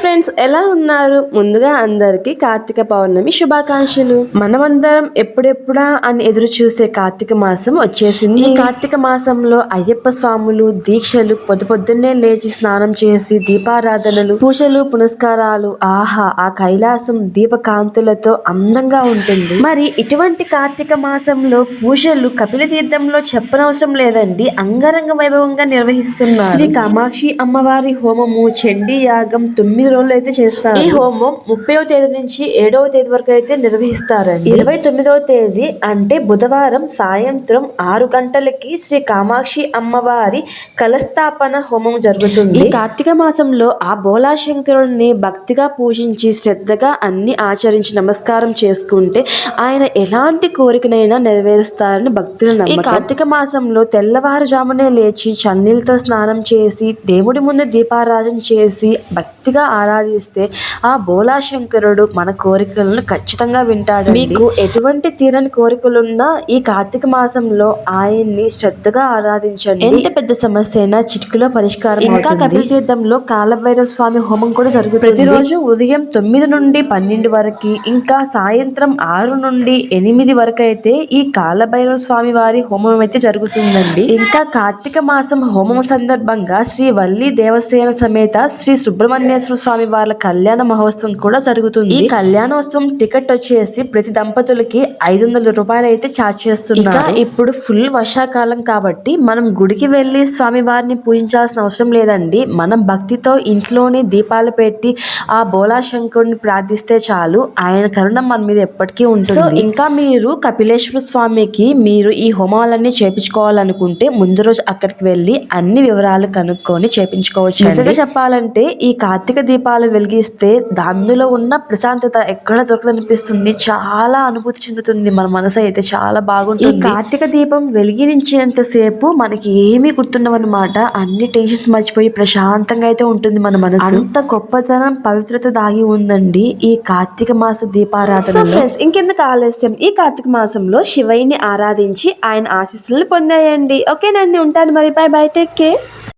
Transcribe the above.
Friends ఎలా ఉన్నారు? ముందుగా అందరికీ కార్తీక పౌర్ణమి శుభాకాంక్షలు. మనమందరం ఎప్పుడెప్పుడా అని ఎదురు చూసే కార్తీక మాసం వచ్చేసింది. ఈ కార్తీక మాసంలో అయ్యప్ప స్వాములు దీక్షలు పొద్దు పొద్దున్నే లేచి స్నానం చేసి దీపారాధనలు పూజలు పునస్కారాలు ఆహా ఆ కైలాసం దీపకాంతులతో అందంగా ఉంటుంది. మరి ఇటువంటి కార్తీక మాసంలో పూజలు కపిల తీర్థంలో చెప్పనవసరం లేదండి. అంగరంగ వైభవంగా నిర్వహిస్తున్నారు. శ్రీ కామాక్షి అమ్మవారి హోమము చండీ యాగం తొమ్మిది రోజులు అయితే చేస్తారు. ఈ హోమం ముప్పైవ తేదీ నుంచి ఏడవ తేదీ వరకు అయితే నిర్వహిస్తారండి. ఇరవై తొమ్మిదవ తేదీ అంటే బుధవారం సాయంత్రం ఆరు గంటలకి శ్రీ కామాక్షి అమ్మవారి కలస్థాపన హోమం జరుగుతుంది. ఈ కార్తీక మాసంలో ఆ బోలా శంకరుడిని భక్తిగా పూజించి శ్రద్ధగా అన్ని ఆచరించి నమస్కారం చేసుకుంటే ఆయన ఎలాంటి కోరికనైనా నెరవేరుస్తారని భక్తుల ఈ కార్తీక మాసంలో తెల్లవారుజామునే లేచి చన్నీళ్ళతో స్నానం చేసి దేవుడి ముందు దీపారాధన చేసి భక్తిగా ఆరాధిస్తే ఆ బోలా శంకరుడు మన కోరికలను ఖచ్చితంగా వింటాడు మీకు ఎటువంటి తీరని కోరికలున్నా ఈ కార్తీక మాసంలో ఆయన్ని శ్రద్ధగా ఆరాధించండి. ఎంత పెద్ద సమస్య అయినా చిటికలో పరిష్కారం ఇంకా కపిల తీర్థంలో కాలభైరవ స్వామి హోమం కూడా జరుగుతుంది. ప్రతిరోజు ఉదయం తొమ్మిది నుండి పన్నెండు వరకు ఇంకా సాయంత్రం ఆరు నుండి ఎనిమిది వరకు అయితే ఈ కాలభైరవ స్వామి వారి హోమం అయితే జరుగుతుందండి. ఇంకా కార్తీక మాసం హోమం సందర్భంగా శ్రీ వల్లి దేవసేన సమేత శ్రీ సుబ్రహ్మణ్యేశ్వర స్వామి వారి కళ్యాణ మహోత్సవం కూడా జరుగుతుంది. ఈ కళ్యాణోత్సవం టికెట్ వచ్చేసి ప్రతి దంపతులకి ఐదు వందల రూపాయలు అయితే ఛార్జ్ చేస్తున్నారు. ఇప్పుడు ఫుల్ వర్షాకాలం కాబట్టి మనం గుడికి వెళ్ళి స్వామి వారిని పూజించాల్సిన అవసరం లేదండి. మనం భక్తితో ఇంట్లోనే దీపాలు పెట్టి ఆ బోలా శంకరుని ప్రార్థిస్తే చాలు. ఆయన కరుణ మన మీద ఎప్పటికీ ఉంటుంది. సో ఇంకా మీరు కపిలేశ్వర స్వామికి మీరు ఈ హోమాలన్నీ చేపించుకోవాలనుకుంటే ముందు రోజు అక్కడికి వెళ్ళి అన్ని వివరాలు కనుక్కొని చేపించుకోవచ్చు నిజంగా చెప్పాలంటే ఈ కార్తీక దీపాలు వెలిగిస్తే అందులో ఉన్న ప్రశాంతత ఎక్కడ దొరకదనిపిస్తుంది? చాలా అనుభూతి చెందుతుంది. మన మనసు అయితే చాలా బాగుంటుంది. ఈ కార్తీక దీపం వెలిగించినంత సేపు మనకి ఏమీ గుర్తుండవన్నమాట. అన్ని టెన్షన్స్ మర్చిపోయి ప్రశాంతంగా అయితే ఉంటుంది మన మనసు. అంత గొప్పతనం పవిత్రత దాగి ఉందండి ఈ కార్తీక మాస దీపారాధన ఫ్రెండ్స్ ఇంకెందుకు ఆలస్యం? ఈ కార్తీక మాసంలో శివయ్యని ఆరాధించి ఆయన ఆశీస్సులను పొందాయండి. ఓకేనండి ఉంటాను మరి. By bye take care